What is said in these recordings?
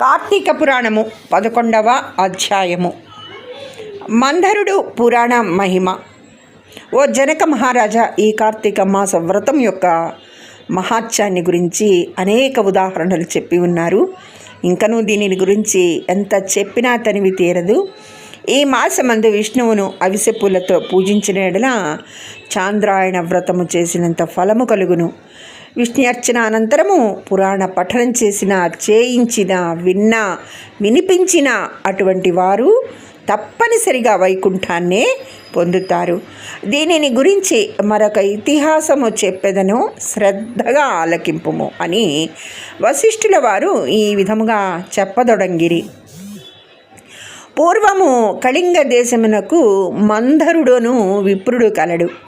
కార్తీక పురాణము పదకొండవ అధ్యాయము. మంధరుడు పురాణ మహిమ. ఓ జనక మహారాజా ఈ కార్తీక మాస వ్రతం యొక్క మహాత్యాన్ని గురించి అనేక ఉదాహరణలు చెప్పి ఉన్నారు. ఇంకనూ దీనిని గురించి ఎంత చెప్పినా తనివి తీరదు. ఈ మాసమందు విష్ణువును అవిసె పూలతో పూజించిన ఎడల చాంద్రాయణ వ్రతము చేసినంత ఫలము కలుగును. విష్ణు అర్చన అనంతరము పురాణ పఠనం చేసిన చేయించిన విన్న వినిపించిన అటువంటి వారు తప్పనిసరిగా వైకుంఠాన్నే పొందుతారు. దీనిని గురించి మరొక ఇతిహాసము చెప్పెదను శ్రద్ధగా ఆలకింపుము అని వశిష్ఠుల వారు ఈ విధముగా చెప్పదొడంగిరి. పూర్వము కళింగ దేశమునకు మందరుడును విప్రుడు కలడు.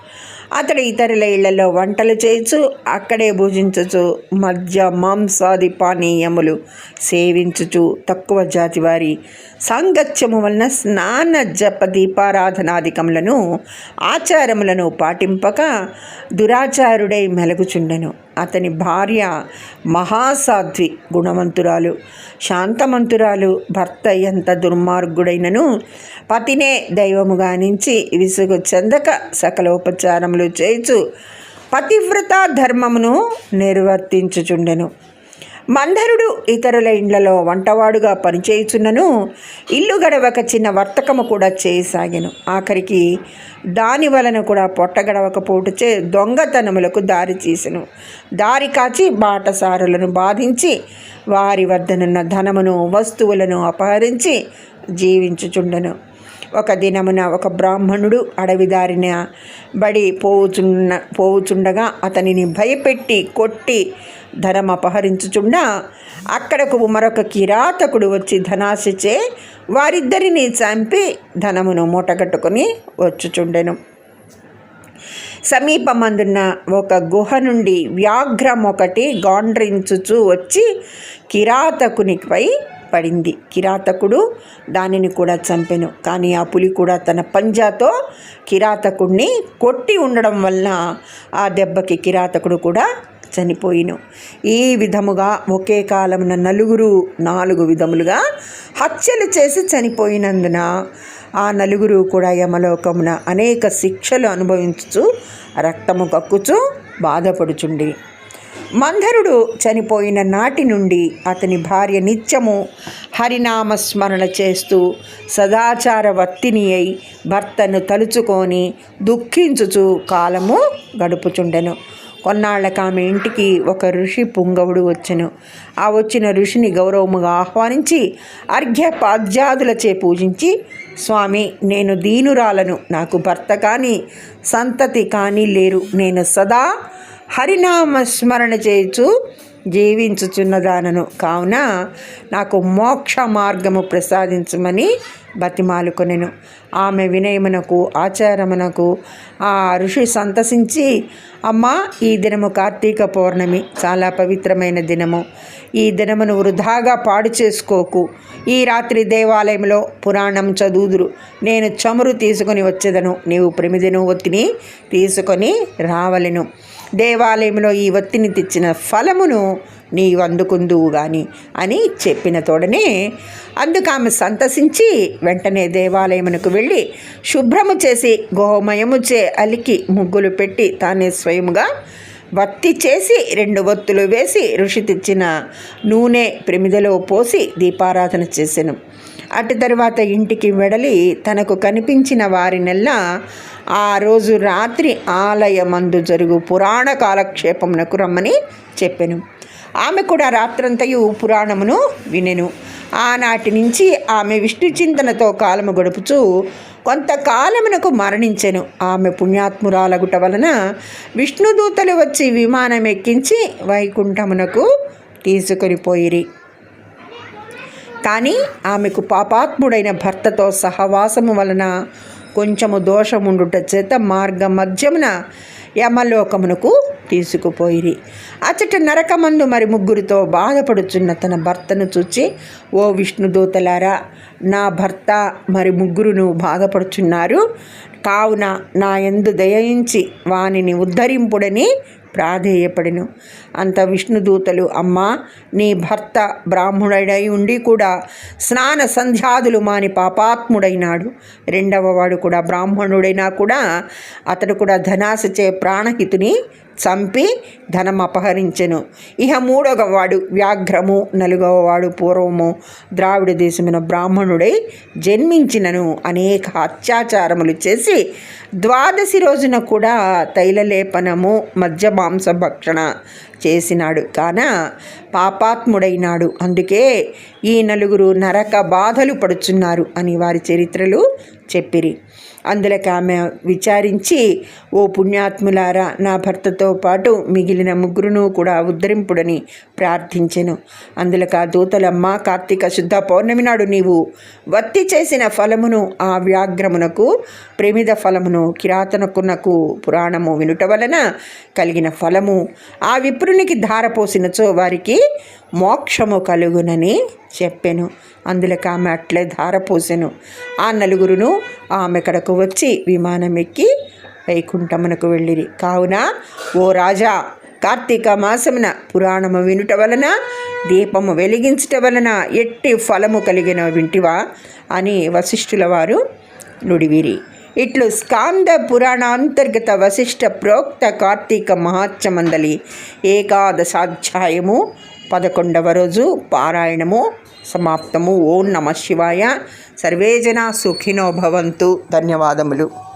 అతడు ఇతరుల ఇళ్ళలో వంటలు చేయించు అక్కడే భుజించచ్చు మద్య మాంసాది పానీయములు సేవించుచు తక్కువ జాతి వారి సాంగత్యము వలన స్నాన జప దీపారాధనాధికములను ఆచారములను పాటింపక దురాచారుడై మెలగుచుండెను. అతని భార్య మహాసాధ్వి గుణవంతురాలు శాంతమంతురాలు భర్త ఎంత దుర్మార్గుడైనను పతినే దైవముగా నుంచి విసుగు చెందక సకలోపచారములు చేయుచు పతివ్రత ధర్మమును నిర్వర్తించుచుండెను. మందరుడు ఇతరుల ఇండ్లలో వంటవాడుగా పనిచేయుచున్నను ఇల్లు గడవక చిన్న వర్తకము కూడా చేయసాగాను. ఆఖరికి దాని వలన కూడా పొట్ట గడవకపోటుచే దొంగతనములకు దారి తీసెను. దారి కాచి బాటసారులను బాధించి వారి వద్దనున్న ధనమును వస్తువులను అపహరించి జీవించుచుండెను. ఒక దినమున ఒక బ్రాహ్మణుడు అడవిదారిన బడి పోవుచున్న పోవుచుండగా అతనిని భయపెట్టి కొట్టి ధనం అపహరించుచుండా అక్కడకు మరొక కిరాతకుడు వచ్చి ధనాశిచే వారిద్దరిని చంపి ధనమును మూటగట్టుకొని వచ్చుచుండెను. సమీపమందున్న ఒక గుహ నుండి వ్యాఘ్రం ఒకటి గాండ్రించుచు వచ్చి కిరాతకునిపై పడింది. కిరాతకుడు దానిని కూడా చంపెను. కానీ ఆ పులి కూడా తన పంజాతో కిరాతకుడిని కొట్టి ఉండడం వలన ఆ దెబ్బకి కిరాతకుడు కూడా చనిపోయిను. ఈ విధముగా ఒకే కాలమున నలుగురు నాలుగు విధములుగా హత్యలు చేసి చనిపోయినందున ఆ నలుగురు కూడా యమలోకమున అనేక శిక్షలు అనుభవించుచు రక్తము కక్కుచు బాధపడుచుండి. మంధరుడు చనిపోయిన నాటి నుండి అతని భార్య నిత్యము హరినామస్మరణ చేస్తూ సదాచారవర్తిని అయి భర్తను తలుచుకొని దుఃఖించుచు కాలము గడుపుచుండెను. కొన్నాళ్ళకు ఆమె ఇంటికి ఒక ఋషి పుంగవుడు వచ్చెను. ఆ వచ్చిన ఋషిని గౌరవముగా ఆహ్వానించి అర్ఘ్యపాద్యాదులచే పూజించి స్వామి నేను దీనురాలను. నాకు భర్త కానీ సంతతి కానీ లేరు. నేను సదా హరినామ స్మరణ చేయుచు జీవించుచున్నదానను కావున నాకు మోక్ష మార్గము ప్రసాదించమని బతిమాలుకొనెను ఆమె వినయమునకు ఆచారమునకు ఆ ఋషి సంతసించి అమ్మా ఈ దినము కార్తీక పౌర్ణమి. చాలా పవిత్రమైన దినము. ఈ దినమును వృధాగా పాడు చేసుకోకు. ఈ రాత్రి దేవాలయంలో పురాణం చదువుదురు. నేను చమురు తీసుకొని వచ్చేదను. నీవు ప్రమిదను ఒత్తిని తీసుకొని రావలెను. దేవాలయంలో ఈ ఒత్తిని తెచ్చిన ఫలమును నీవు అందుకుందువు గాని అని చెప్పిన తోడనే అందుకు ఆమె సంతసించి వెంటనే దేవాలయమునకు వెళ్ళి శుభ్రము చేసి గోమయము చే అలికి ముగ్గులు పెట్టి తానే స్వయముగా వత్తి చేసి రెండు ఒత్తులు వేసి ఋషి తెచ్చిన నూనె ప్రమిదలో పోసి దీపారాధన చేసెను. అటు తర్వాత ఇంటికి వెడలి తనకు కనిపించిన వారినెల్లా ఆ రోజు రాత్రి ఆలయమందు జరుగు పురాణ కాలక్షేపమునకు రమ్మని చెప్పెను. ఆమె కూడా రాత్రంతయు పురాణమును వినెను. ఆనాటి నుంచి ఆమె విష్ణు చింతనతో కాలము గడుపుచూ కొంతకాలమునకు మరణించెను. ఆమె పుణ్యాత్మురాలగుట వలన విష్ణుదూతలు వచ్చి విమానం ఎక్కించి వైకుంఠమునకు తీసుకొని పోయిరి. కానీ ఆమెకు పాపాత్ముడైన భర్తతో సహవాసము వలన కొంచెము దోషముండుట చేత మార్గ మధ్యమున యమలోకమునకు తీసుకుపోయిరి. అచట నరకమందు మరి ముగ్గురితో బాధపడుచున్న తన భర్తను చూచి ఓ విష్ణుదూతలారా నా భర్త మరి ముగ్గురును బాధపడుచున్నారు. కావున నా ఎందు దయించి వానిని ఉద్ధరింపుడని ప్రాధేయపడెను. అంత విష్ణుదూతలు అమ్మా నీ భర్త బ్రాహ్మణుడై ఉండి కూడా స్నాన సంధ్యాదులు మాని పాపాత్ముడైనాడు. రెండవ వాడు కూడా బ్రాహ్మణుడైనా కూడా అతడు కూడా ధనాశచే ప్రాణహితుని చంపి ధనం అపహరించెను. ఇహ మూడవ వాడు వ్యాఘ్రము నలుగవ వాడు పూర్వము. ద్రావిడ దేశమున బ్రాహ్మణుడై జన్మించినను. అనేక అత్యాచారములు చేసి ద్వాదశి రోజున కూడా తైలలేపనము మధ్య మాంస భక్షణ చేసినాడు. కాన పాపాత్ముడైనాడు. అందుకే ఈ నలుగురు నరక బాధలు పడుచున్నారు అని వారి చరిత్రలు చెప్పిరి. అందులోకి ఆమె విచారించి ఓ పుణ్యాత్ములారా నా భర్తతో పాటు మిగిలిన ముగ్గురును కూడా ఉద్ధరింపుడని ప్రార్థించెను. అందులోకి ఆ దూతలమ్మ కార్తీక శుద్ధ పౌర్ణమి నాడు నీవు వత్తి చేసిన ఫలమును ఆ వ్యాఘ్రమునకు ప్రమిద ఫలమును కిరాతనకునకు పురాణము వినుట వలన కలిగిన ఫలము ఆ విప్రునికి ధారపోసినచో వారికి మోక్షము కలుగునని చెప్పెను. అందులోకి ఆమె అట్లే ధారపోసెను. ఆ నలుగురును ఆమె కడకు వచ్చి విమానం ఎక్కి వైకుంఠమునకు వెళ్ళిరి. కావున ఓ రాజా కార్తీక మాసమున పురాణము వినుట వలన దీపము వెలిగించుట వలన ఎట్టి ఫలము కలిగిన వింటివా అని వశిష్ఠుల వారు నుడివిరి. ఇట్లు స్కాంద పురాణాంతర్గత వశిష్ఠ ప్రోక్త కార్తీక మహాత్సమందలి ఏకాదశాధ్యాయము పదకొండవ రోజు పారాయణము సమాప్తము. ఓం నమ శివాయ. సర్వేజన సుఖినో భవంతు. ధన్యవాదములు.